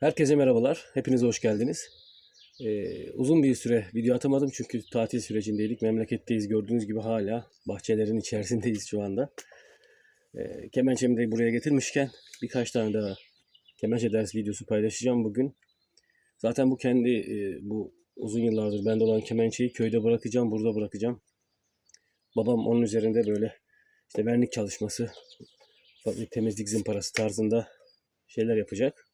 Herkese merhabalar. Hepiniz hoş geldiniz. Ee, uzun bir süre video atamadım çünkü tatil sürecindeydik. Memleketteyiz. Gördüğünüz gibi hala bahçelerin içerisindeyiz şu anda. Ee, kemençemi de buraya getirmişken birkaç tane daha kemençe ders videosu paylaşacağım bugün. Zaten bu kendi e, bu uzun yıllardır bende olan kemençeyi köyde bırakacağım, burada bırakacağım. Babam onun üzerinde böyle işte vernik çalışması, temizlik zımparası tarzında şeyler yapacak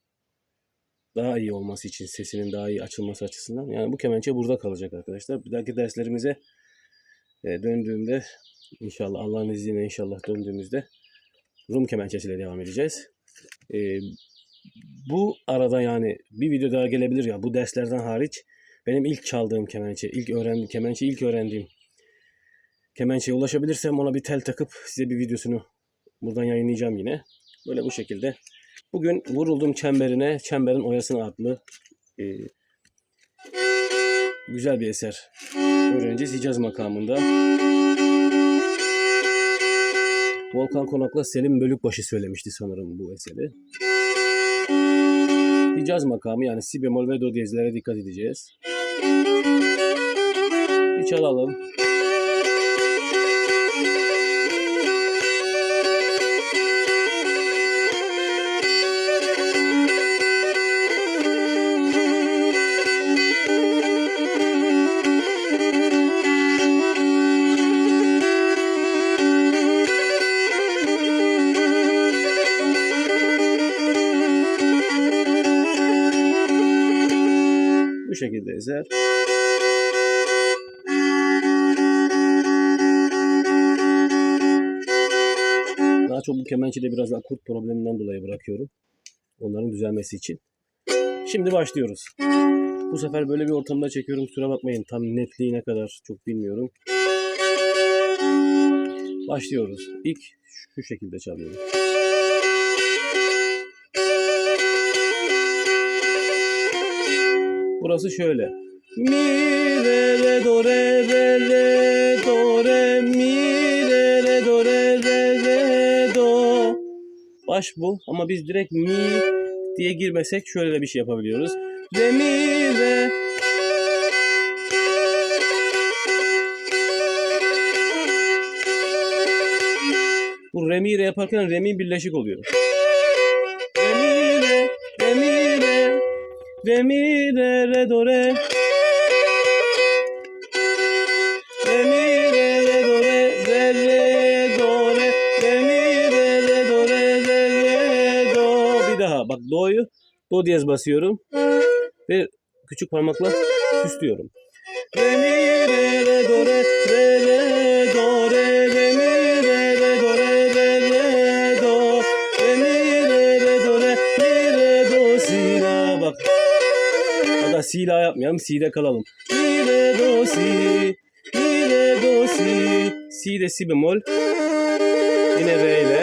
daha iyi olması için sesinin daha iyi açılması açısından. Yani bu kemençe burada kalacak arkadaşlar. Bir dahaki derslerimize e, döndüğümde inşallah Allah'ın izniyle inşallah döndüğümüzde Rum kemençesiyle devam edeceğiz. E, bu arada yani bir video daha gelebilir ya bu derslerden hariç benim ilk çaldığım kemençe, ilk öğrendiğim kemençe, ilk öğrendiğim kemençeye ulaşabilirsem ona bir tel takıp size bir videosunu buradan yayınlayacağım yine. Böyle bu şekilde Bugün vuruldum çemberine, çemberin oyasına adlı e, güzel bir eser öğreneceğiz Hicaz makamında. Volkan Konak'la Selim Bölükbaşı söylemişti sanırım bu eseri. Hicaz makamı yani si bemol ve do diyezlere dikkat edeceğiz. Bir çalalım. Şekilde ezer. Daha çok bu kemençede biraz daha kurt probleminden dolayı bırakıyorum. Onların düzelmesi için. Şimdi başlıyoruz. Bu sefer böyle bir ortamda çekiyorum. Kusura bakmayın. Tam netliği ne kadar çok bilmiyorum. Başlıyoruz. İlk şu şekilde çalıyorum. Burası şöyle. Mi re re do re re re do re mi re re do re re re do. Baş bu ama biz direkt mi diye girmesek şöyle de bir şey yapabiliyoruz. Re mi re. Bu re mi re yaparken re mi birleşik oluyor. Re mi re re do re. Re mi re re do re re re do re. Re mi re re do re re re do. Bir daha bak do'yu do diyez basıyorum ve küçük parmakla süslüyorum. Re mi yapmayalım si'de kalalım. Mi re do si mi re do si si de si bemol yine re ile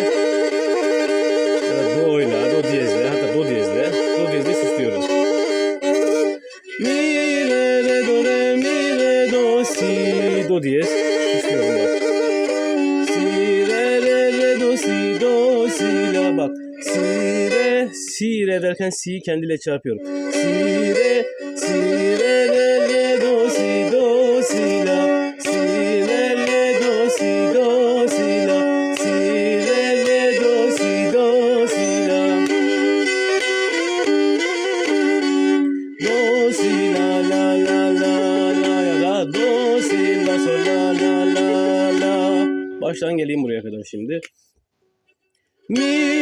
do ile do diyezle hatta do diyezle do diyezle süslüyoruz. Mi re re do re mi re do si do diyez süslüyorum bak. Si re re re do si do si la bak. Si re si re derken si kendiyle çarpıyorum. Si re si re re re do la. Si re re do si la. Si re re do si la. Do la la la la la da do la sol la la la la. Baştan geleyim buraya kadar şimdi. Mi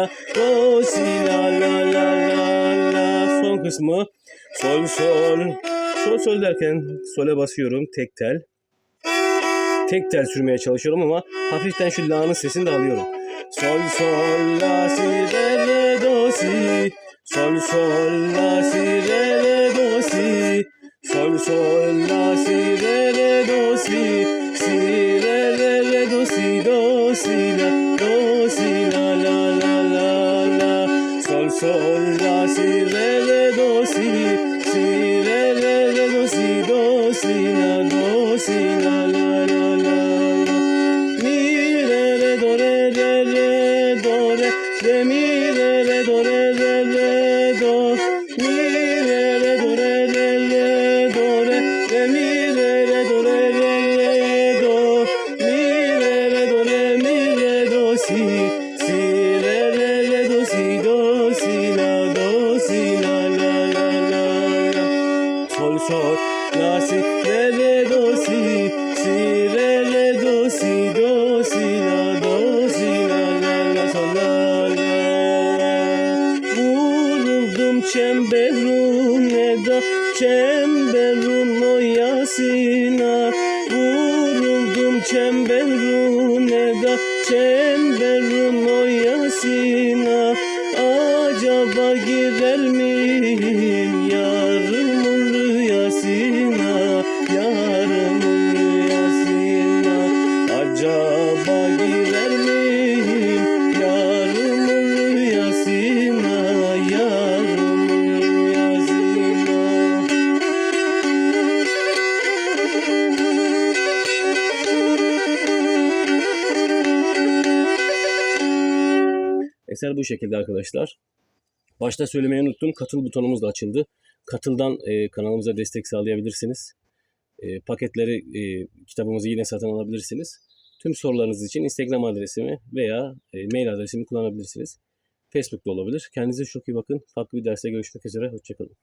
da do si la la la la la. Son kısmı sol sol. Sol sol derken sole basıyorum tek tel. Tek tel sürmeye çalışıyorum ama hafiften şu la'nın sesini de alıyorum. Sol sol la si re re do si. Sol sol la si re re do si. Sol sol la si re re si la do si la la la la la Mi re re do re re re do re re mi re re do re re re do mi re re do re re re do re re mi re re do re re re do mi re re do re mi re do si si re re re do si do si la do si la la la la sol sol la si re re do si si re re do si do si la do si la la la sol la. La vuruldum çemberune da çemberun oyasına vuruldum çemberune da çemberun oyasına acaba girer miyim Eser bu şekilde arkadaşlar. Başta söylemeyi unuttum. Katıl butonumuz da açıldı. Katıldan e, kanalımıza destek sağlayabilirsiniz. E, paketleri, e, kitabımızı yine satın alabilirsiniz. Tüm sorularınız için Instagram adresimi veya e, mail adresimi kullanabilirsiniz. Facebook'ta olabilir. Kendinize çok iyi bakın. Farklı bir derste görüşmek üzere. Hoşçakalın.